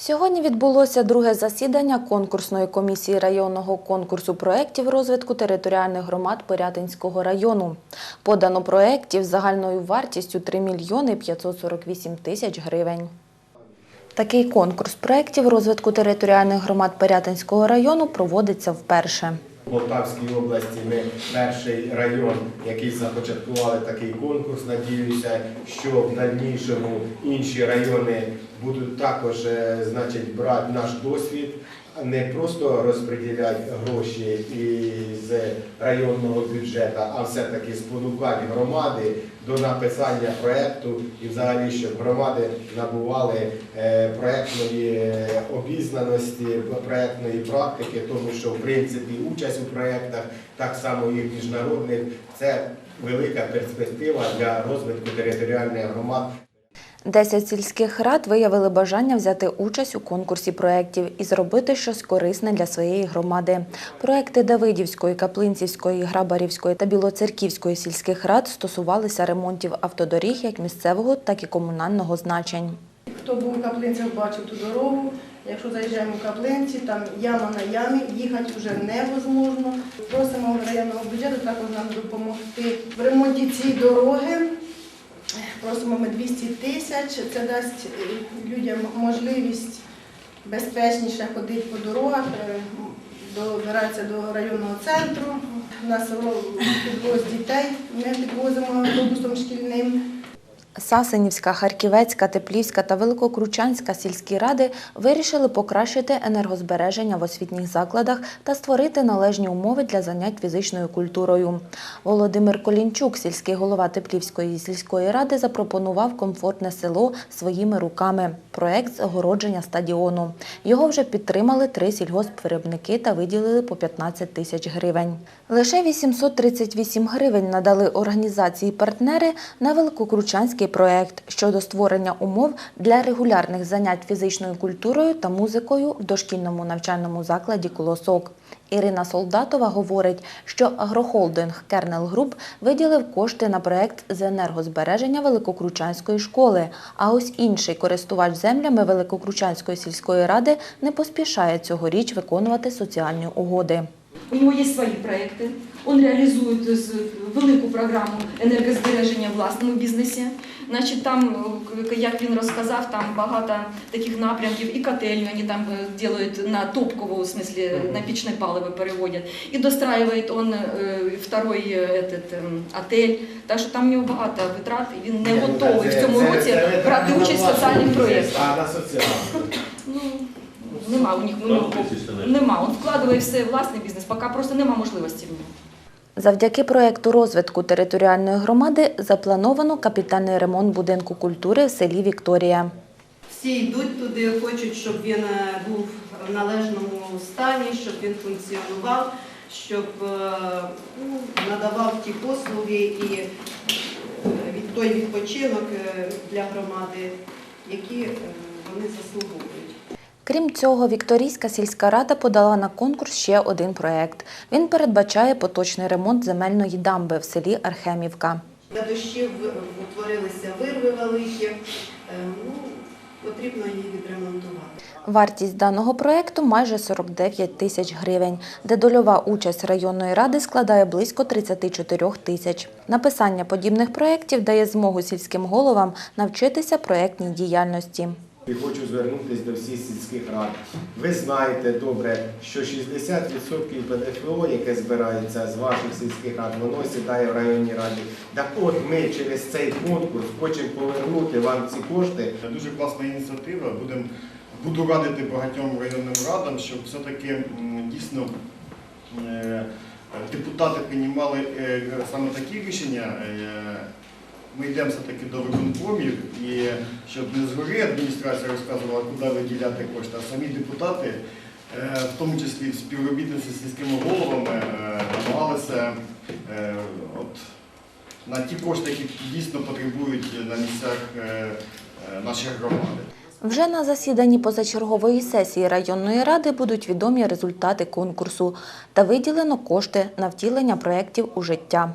Сьогодні відбулося друге засідання конкурсної комісії районного конкурсу проєктів розвитку територіальних громад Пирятинського району. Подано проєктів загальною вартістю 3 мільйони 548 тисяч гривень. Такий конкурс проєктів розвитку територіальних громад Пирятинського району проводиться вперше. Полтавській області ми перший район, який започаткували такий конкурс. Надіюся, що в дальнішому інші райони будуть також е, значить, брати наш досвід, не просто розподіляти гроші із районного бюджету, а все-таки спонукати громади до написання проєкту і взагалі, щоб громади набували е, проєктної е, обізнаності, проєктної практики, тому що в принципі участь у проєктах, так само і міжнародних, це велика перспектива для розвитку територіальних громад. Десять сільських рад виявили бажання взяти участь у конкурсі проєктів і зробити щось корисне для своєї громади. Проєкти Давидівської, Каплинцівської, Грабарівської та Білоцерківської сільських рад стосувалися ремонтів автодоріг як місцевого, так і комунального значень. Хто був у каплинцях, бачив ту дорогу. Якщо заїжджаємо в каплинці, там яма на ямі, їхати вже невозможно. Просимо районного бюджету також нам допомогти в ремонті цієї дороги. Просимо ми 200 тисяч. Це дасть е, людям можливість безпечніше ходити по дорогах, е, добиратися до районного центру. У нас підвоз дітей, ми підвозимо автобусом шкільним. Сасенівська, Харківецька, Теплівська та Великокручанська сільські ради вирішили покращити енергозбереження в освітніх закладах та створити належні умови для занять фізичною культурою. Володимир Колінчук, сільський голова Теплівської сільської ради, запропонував комфортне село своїми руками. Проект з огородження стадіону. Його вже підтримали три сільгоспвиробники та виділили по 15 тисяч гривень. Лише 838 гривень надали організації-партнери на Великокручанський проект щодо створення умов для регулярних занять фізичною культурою та музикою в дошкільному навчальному закладі «Колосок». Ірина Солдатова говорить, що агрохолдинг Кернел Груп виділив кошти на проект з енергозбереження Великокручанської школи, а ось інший користувач землями Великокручанської сільської ради не поспішає цьогоріч виконувати соціальні угоди. У нього є свої проекти. Він реалізує велику програму енергозбереження в власному бізнесі. Значить, там, е, як він розказав, там багато таких напрямків, і котельню вони там е, делают на топкову, в смысле, на пічне паливо переводять. І достраивает он е, второй е, этот, ем, отель. Так що там у нього багато витрат, і він не ну, готовий в цьому році брати участь в соціальних проєктах. А на соціальну. Ну, нема у них у нього нема. Він вкладає все в власний бізнес, поки просто нема можливості в нього. Завдяки проєкту розвитку територіальної громади заплановано капітальний ремонт будинку культури в селі Вікторія. Всі йдуть туди, хочуть, щоб він е, був в належному стані, щоб він функціонував, щоб е, ну, надавав ті послуги і е, від- той відпочинок для громади, які вони заслуговують. Крім цього, Вікторійська сільська рада подала на конкурс ще один проєкт. Він передбачає поточний ремонт земельної дамби в селі Архемівка. Для дощів утворилися вирви великі, е, ну, потрібно їх відремонтувати. Вартість даного проєкту майже 49 тисяч гривень, де дольова участь районної ради складає близько 34 тисяч. Написання подібних проєктів дає змогу сільським головам навчитися проєктній діяльності. І хочу звернутися до всіх сільських рад. Ви знаєте добре, що 60% ПДФО, яке збирається з ваших сільських рад, воно сідає в районній раді. Так от ми через цей конкурс хочемо повернути вам ці кошти Це дуже класна ініціатива. Будем, буду радити багатьом районним радам, щоб все-таки дійсно е, депутати приймали е, саме такі рішення. Ми йдемо все-таки до виконкомів і щоб не згори адміністрація розказувала, куди виділяти кошти, а самі депутати, е, в тому числі співробітниці з сільськими головами, е, намагалися е, от, на ті кошти, які дійсно потребують на місцях наших громади. Вже на засіданні позачергової сесії районної ради будуть відомі результати конкурсу та виділено кошти на втілення проєктів у життя.